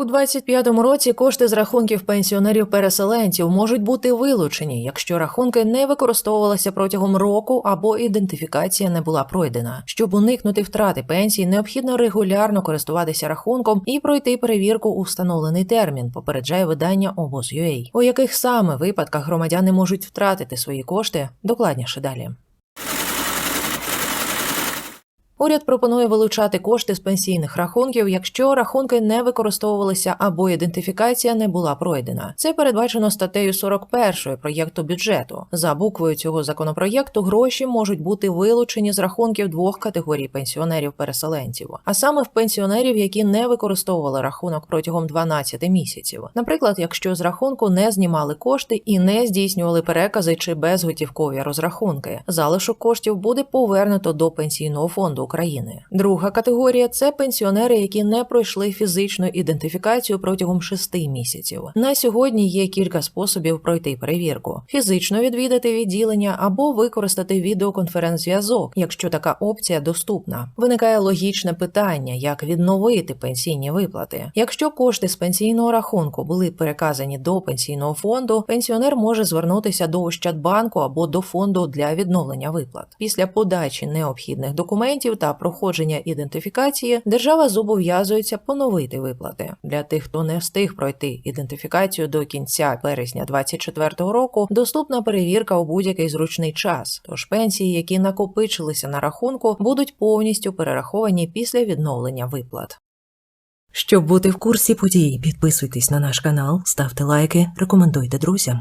У 25-му році кошти з рахунків пенсіонерів-переселенців можуть бути вилучені, якщо рахунки не використовувалися протягом року або ідентифікація не була пройдена. Щоб уникнути втрати пенсій, необхідно регулярно користуватися рахунком і пройти перевірку у встановлений термін, попереджає видання обоз.ua. У яких саме випадках громадяни можуть втратити свої кошти, докладніше далі. Уряд пропонує вилучати кошти з пенсійних рахунків, якщо рахунки не використовувалися або ідентифікація не була пройдена. Це передбачено статтею 41 проєкту бюджету. За буквою цього законопроєкту гроші можуть бути вилучені з рахунків двох категорій пенсіонерів-переселенців, а саме в пенсіонерів, які не використовували рахунок протягом 12 місяців. Наприклад, якщо з рахунку не знімали кошти і не здійснювали перекази чи безготівкові розрахунки, залишок коштів буде повернуто до пенсійного фонду України. Друга категорія це пенсіонери, які не пройшли фізичну ідентифікацію протягом шести місяців. На сьогодні є кілька способів пройти перевірку: фізично відвідати відділення або використати відеоконференц-зв'язок, якщо така опція доступна. Виникає логічне питання, як відновити пенсійні виплати. Якщо кошти з пенсійного рахунку були переказані до пенсійного фонду, пенсіонер може звернутися до Ощадбанку або до фонду для відновлення виплат. Після подачі необхідних документів та проходження ідентифікації держава зобов'язується поновити виплати для тих, хто не встиг пройти ідентифікацію до кінця березня 2024 року. Доступна перевірка у будь-який зручний час. Тож пенсії, які накопичилися на рахунку, будуть повністю перераховані після відновлення виплат. Щоб бути в курсі подій, підписуйтесь на наш канал, ставте лайки, рекомендуйте друзям.